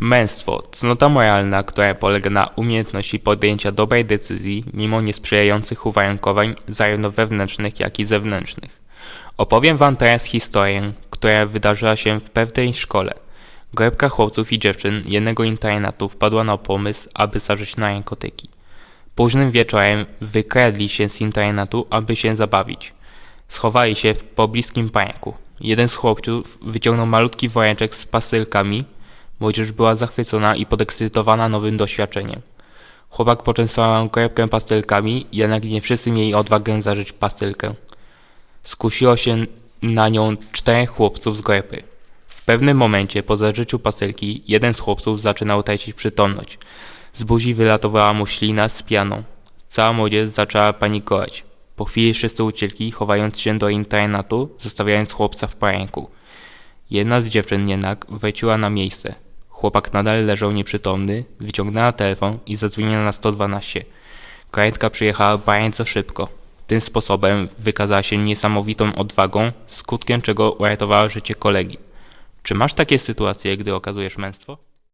Męstwo, cnota moralna, która polega na umiejętności podjęcia dobrej decyzji mimo niesprzyjających uwarunkowań zarówno wewnętrznych, jak i zewnętrznych. Opowiem wam teraz historię, która wydarzyła się w pewnej szkole. Grupka chłopców i dziewczyn jednego internatu wpadła na pomysł, aby zażyć narkotyki. Późnym wieczorem wykradli się z internatu, aby się zabawić. Schowali się w pobliskim parku. Jeden z chłopców wyciągnął malutki woreczek z pastylkami. Młodzież była zachwycona i podekscytowana nowym doświadczeniem. Chłopak poczęstował korebkę pastylkami, jednak nie wszyscy mieli odwagę zażyć pastylkę. Skusiło się na nią czterech chłopców z grupy. W pewnym momencie po zażyciu pastylki jeden z chłopców zaczynał tracić przytomność. Z buzi wylatowała mu ślina z pianą. Cała młodzież zaczęła panikować. Po chwili wszyscy uciekli, chowając się do internatu, zostawiając chłopca w paręku. Jedna z dziewczyn jednak wróciła na miejsce. Chłopak nadal leżał nieprzytomny, wyciągnęła telefon i zadzwoniła na 112. Karetka przyjechała bardzo szybko. Tym sposobem wykazała się niesamowitą odwagą, skutkiem czego uratowała życie kolegi. Czy masz takie sytuacje, gdy okazujesz męstwo?